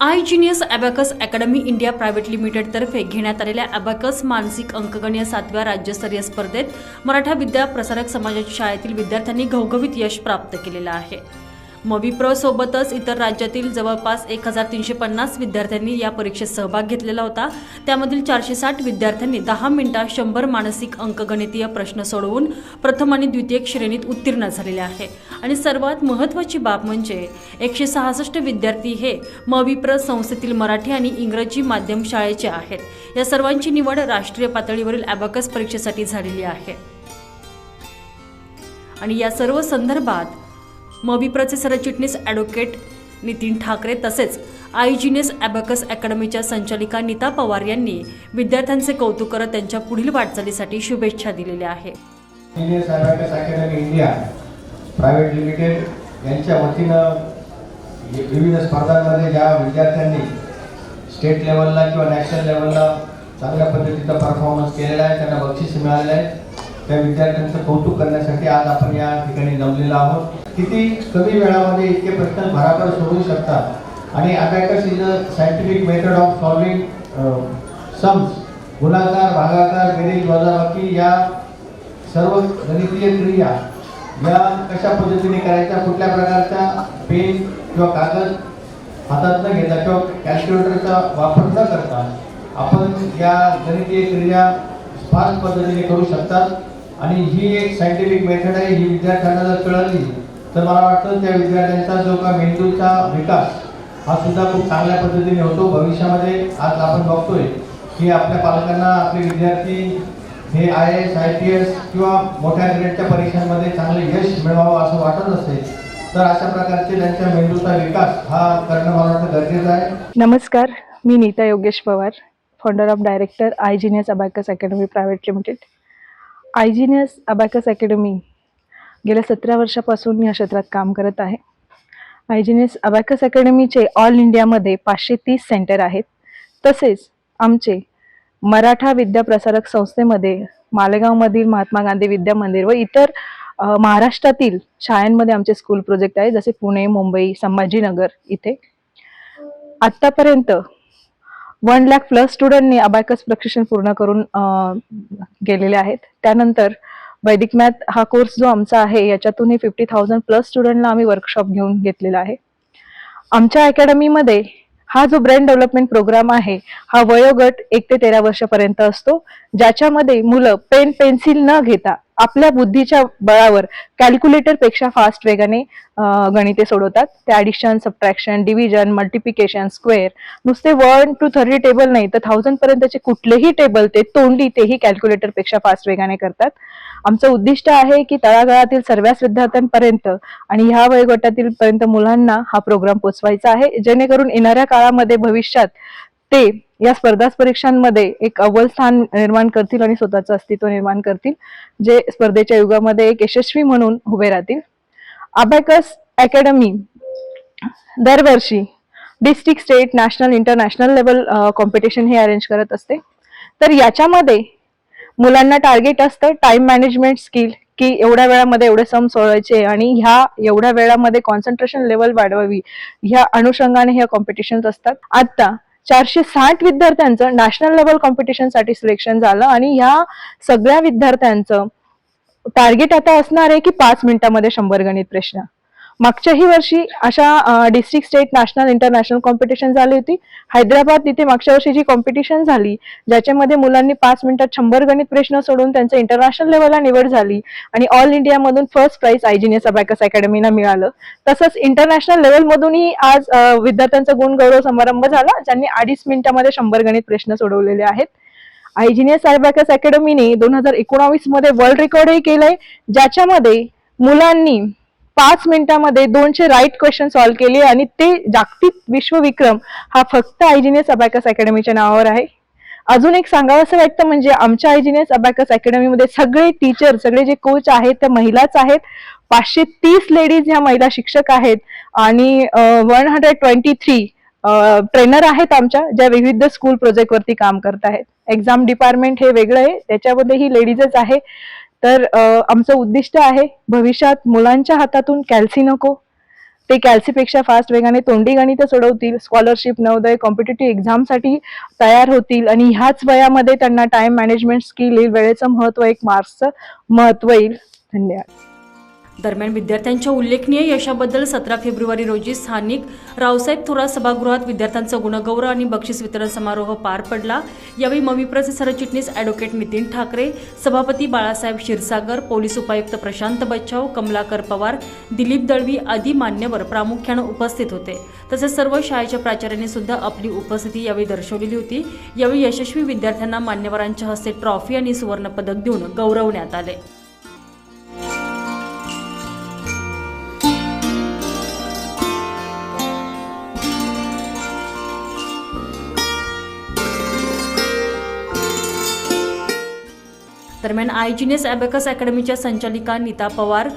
I Genius abacus academy India private लिमिटेडतर्फे घेण्यात आलेल्या abacus मानसिक अंकगणीय सातव्या राज्यस्तरीय स्पर्धेत मराठा विद्या प्रसारक समाजाच्या शाळेतील विद्यार्थ्यांनी घवघवीत यश प्राप्त केलेलं आहे. मविप्रसोबतच इतर राज्यातील जवळपास एक हजार तीनशे पन्नास विद्यार्थ्यांनी या परीक्षेत सहभाग घेतलेला होता. त्यामधील चारशे साठ विद्यार्थ्यांनी दहा मिनिटात शंभर मानसिक अंकगणितीय प्रश्न सोडवून प्रथम आणि द्वितीय श्रेणीत उत्तीर्ण झालेले आहे. आणि सर्वात महत्त्वाची बाब म्हणजे एकशे सहासष्ट विद्यार्थी हे मविप्र संस्थेतील मराठी आणि इंग्रजी माध्यम शाळेचे आहेत. या सर्वांची निवड राष्ट्रीय पातळीवरील अबॅकस परीक्षेसाठी झालेली आहे. आणि या सर्व संदर्भात मविप्रचे सरचिटणीस ॲडव्होकेट नितीन ठाकरे तसेच आयजिनेस ॲबॅकस अकॅडमीच्या संचालिका नीता पवार यांनी विद्यार्थ्यांचे कौतुक करत त्यांच्या पुढील वाटचालीसाठी शुभेच्छा दिलेल्या आहे इंडिया प्रायव्हेट लिमिटेड यांच्या वतीनं विविध स्पर्धांमध्ये ज्या विद्यार्थ्यांनी स्टेट लेवलला किंवा नॅशनल लेवलला चांगल्या पद्धतीचा परफॉर्मन्स केलेला आहे त्यांना बक्षीस मिळालेलं आहे. त्या विद्यार्थ्यांचं कौतुक करण्यासाठी आज आपण या ठिकाणी जमलेलो आहोत. किती कमी वेळामध्ये इतके प्रश्न भराभर सोडवू शकतात? आणि abacus is a scientific method of solving sums गुणाकार भागाकार बेरीज वजाबाकी या सर्व गणितीय क्रिया या कशा पद्धतीने करायच्या कुठल्या प्रकारच्या पेन किंवा कागद हातात न घेता किंवा कॅल्क्युलेटरचा वापर न करता आपण या गणितीय क्रिया फास्ट पद्धतीने करू शकतात. आणि ही एक सायंटिफिक मेथड आहे ही विद्यार्थ्यांना जर कळली तर मला वाटतं त्या विद्यार्थ्यांचा जो का मेंदूचा विकास हा सुद्धा खूप चांगल्या पद्धतीने होतो. भविष्यामध्ये आज आपण बघतोय की आपल्या पालकांना आपले विद्यार्थी हे I S I P S किंवा मोठ्या ग्रेडच्या परीक्षांमध्ये चांगले यश मिळवावं असं वाटत असते तर अशा प्रकारचे त्यांच्या मेंदूचा विकास हा करणं मला वाटतं गरजेचं आहे. नमस्कार मी Neeta Yogesh Pawar founder of director iGenius abacus academy private limited iGenius abacus academy गेल्या सतरा वर्षापासून या क्षेत्रात काम करत आहे. आयजिनियस अबॅकस अकॅडमीचे ऑल इंडियामध्ये पाचशे तीस सेंटर आहेत. तसेच आमचे मराठा विद्या प्रसारक संस्थेमध्ये मालेगावमधील महात्मा गांधी विद्या मंदिर व इतर महाराष्ट्रातील शाळांमध्ये आमचे स्कूल प्रोजेक्ट आहे जसे पुणे मुंबई संभाजीनगर इथे. आत्तापर्यंत वन लॅक प्लस स्टुडंटनी अबॅकस प्रशिक्षण पूर्ण करून गेलेले आहेत. त्यानंतर वैदिक मॅथ हा कोर्स जो आमचा आहे याच्यातूनही फिफ्टी थाउजंड प्लस स्टुडंटला आम्ही वर्कशॉप घेऊन घेतलेला आहे. आमच्या अकॅडमीमध्ये हा जो ब्रेन डेव्हलपमेंट प्रोग्राम आहे हा वयोगट एक ते तेरा वर्षापर्यंत असतो ज्याच्यामध्ये मुलं पेन पेन्सिल न घेता आपल्या बुद्धीच्या बळावर कॅल्क्युलेटरपेक्षा फास्ट वेगाने गणिते सोडवतात. ते addition subtraction division multiplication square नुसते वन टू थर्टी टेबल नाही तर थाउजंड पर्यंतचे कुठलेही टेबल ते तोंडी तेही कॅल्क्युलेटरपेक्षा फास्ट वेगाने करतात. आमचं उद्दिष्ट आहे की तळागाळातील सर्वच विद्यार्थ्यांपर्यंत आणि ह्या वयोगटातील पर्यंत मुलांना हा प्रोग्राम पोचवायचा आहे. जेणेकरून येणाऱ्या काळामध्ये भविष्यात ते या स्पर्धा परीक्षांमध्ये एक अव्वल स्थान निर्माण करतील आणि स्वतःचं अस्तित्व निर्माण करतील जे स्पर्धेच्या युगामध्ये एक यशस्वी म्हणून उभे राहतील. अबॅकस अकॅडमी दरवर्षी district state national international level competition हे अरेंज करत असते. तर याच्यामध्ये मुलांना टार्गेट असतं टाइम मॅनेजमेंट स्किल की एवढ्या वेळामध्ये एवढे सम सोडवायचे आणि ह्या एवढ्या वेळामध्ये कॉन्सन्ट्रेशन लेवल वाढवावी ह्या अनुषंगाने ह्या कॉम्पिटिशन्स असतात. आता चारशे साठ विद्यार्थ्यांचं नॅशनल लेवल कॉम्पिटिशनसाठी सिलेक्शन झालं आणि ह्या सगळ्या विद्यार्थ्यांचं टार्गेट आता असणार आहे की पाच मिनिटामध्ये शंभर गणित प्रश्न. मागच्याही वर्षी अशा district state national international competition झाली होती. हैदराबाद तिथे मागच्या वर्षी जी कॉम्पिटिशन झाली ज्याच्यामध्ये मुलांनी पाच मिनिटात शंभर गणित प्रश्न सोडून त्यांचं इंटरनॅशनल लेवलला निवड झाली आणि ऑल इंडियामधून फर्स्ट प्राइज आयजिनियस अबॅकस अकॅडमीला मिळालं. तसंच इंटरनॅशनल लेवलमधूनही आज विद्यार्थ्यांचा गुणगौरव समारंभ झाला ज्यांनी अडीच मिनिटामध्ये शंभर गणित प्रश्न सोडवलेले आहेत. आयजिनियस अबॅकस अकॅडमीने दोन हजार एकोणावीसमध्ये वर्ल्ड रेकॉर्डही केलंय ज्याच्यामध्ये मुलांनी पाच मिनिटामध्ये दोनशे राईट क्वेश्चन सॉल्व्ह केले आणि ते जागतिक विश्वविक्रम हा फक्त आयजिनियस अबॅकस अकॅडमीच्या नावावर आहे. अजून एक सांगावं असं वाटतं म्हणजे आमच्या आयजीनियस अबॅकस अकॅडमीमध्ये सगळे टीचर सगळे जे कोच आहेत त्या महिलाच आहेत. पाचशे तीस लेडीज ह्या महिला शिक्षक आहेत आणि one hundred twenty three trainer आहेत आमच्या ज्या विविध स्कूल प्रोजेक्टवरती काम करत आहेत. एक्झाम डिपार्टमेंट हे वेगळं आहे त्याच्यामध्ये ही लेडीजच आहे. तर आमचं उद्दिष्ट आहे भविष्यात मुलांच्या हातातून कॅल्सी नको. ते कॅल्सीपेक्षा फास्ट वेगाने तोंडी गणित सोडवतील स्कॉलरशिप नवोदय कॉम्पिटेटिव्ह एक्झामसाठी तयार होतील आणि ह्याच वयामध्ये त्यांना टाइम मॅनेजमेंट स्किल येईल वेळेचं महत्त्व एक मार्क्सचं महत्त्व येईल. धन्यवाद. दरम्यान विद्यार्थ्यांच्या उल्लेखनीय यशाबद्दल सतरा फेब्रुवारी रोजी स्थानिक रावसाहेब थोरात सभागृहात विद्यार्थ्यांचा गुणगौरव आणि बक्षीस वितरण समारोह पार पडला. यावेळी मविप्रचे सरचिटणीस ॲडव्होकेट नितीन ठाकरे सभापती बाळासाहेब क्षीरसागर पोलीस उपायुक्त प्रशांत बच्छाव कमलाकर पवार दिलीप दळवी आदी मान्यवर प्रामुख्यानं उपस्थित होते. तसेच सर्व शाळेच्या प्राचार्यांनी सुद्धा आपली उपस्थिती यावेळी दर्शवलेली होती. यावेळी यशस्वी विद्यार्थ्यांना मान्यवरांच्या हस्ते ट्रॉफी आणि सुवर्णपदक देऊन गौरवण्यात आले. दरम्यान आयजीनेस ॲबॅकस अकॅडमीच्या संचालिका नीता पवार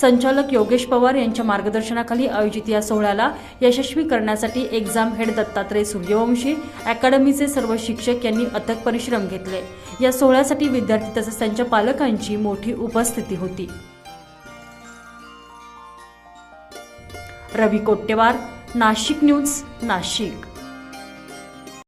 संचालक योगेश पवार यांच्या मार्गदर्शनाखाली आयोजित या सोहळ्याला यशस्वी करण्यासाठी एक्झाम हेड दत्तात्रय सूर्यवंशी अकॅडमीचे सर्व शिक्षक यांनी अथक परिश्रम घेतले. या सोहळ्यासाठी विद्यार्थी तसेच त्यांच्या पालकांची मोठी उपस्थिती होती. रवी कोट्टेवार नाशिक न्यूज नाशिक.